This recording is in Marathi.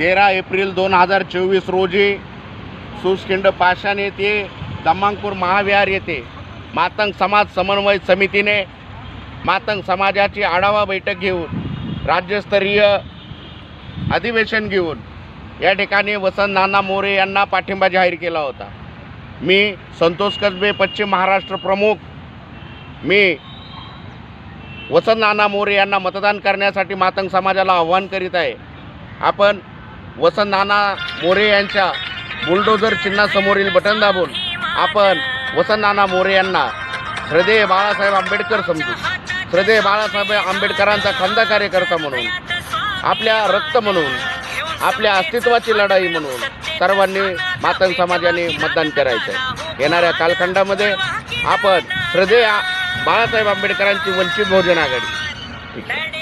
तेरा एप्रिल दोन हजार चोवीस रोजी सुसखिंड पाषाण येथे दमांकूर महाविहार येथे मातंग समाज समन्वय समितीने मातंग समाजाची आढावा बैठक घेऊन राज्यस्तरीय अधिवेशन घेऊन या ठिकाणी वसंत नाना मोरे यांना पाठिंबा जाहीर केला होता. मी संतोष कसबे पश्चिम महाराष्ट्र प्रमुख. मी वसंत नाना मोरे यांना मतदान करण्यासाठी मातंग समाजाला आव्हान करीत आहे. आपण वसंत नाना मोरे यांच्या बुलडोझर चिन्हासमोरील बटन दाबून आपण वसंत नाना मोरे यांना हृदय बाळासाहेब आंबेडकर समजू. हृदय बाळासाहेब आंबेडकरांचा खंदा कार्यकर्ता म्हणून आपल्या रक्त म्हणून आपल्या अस्तित्वाची लढाई म्हणून सर्वांनी मातंग समाजाने मतदान करायचं आहे येणाऱ्या कालखंडामध्ये आपण हृदय बाळासाहेब आंबेडकरांची वंचित बहुजन आघाडी. ठीक आहे.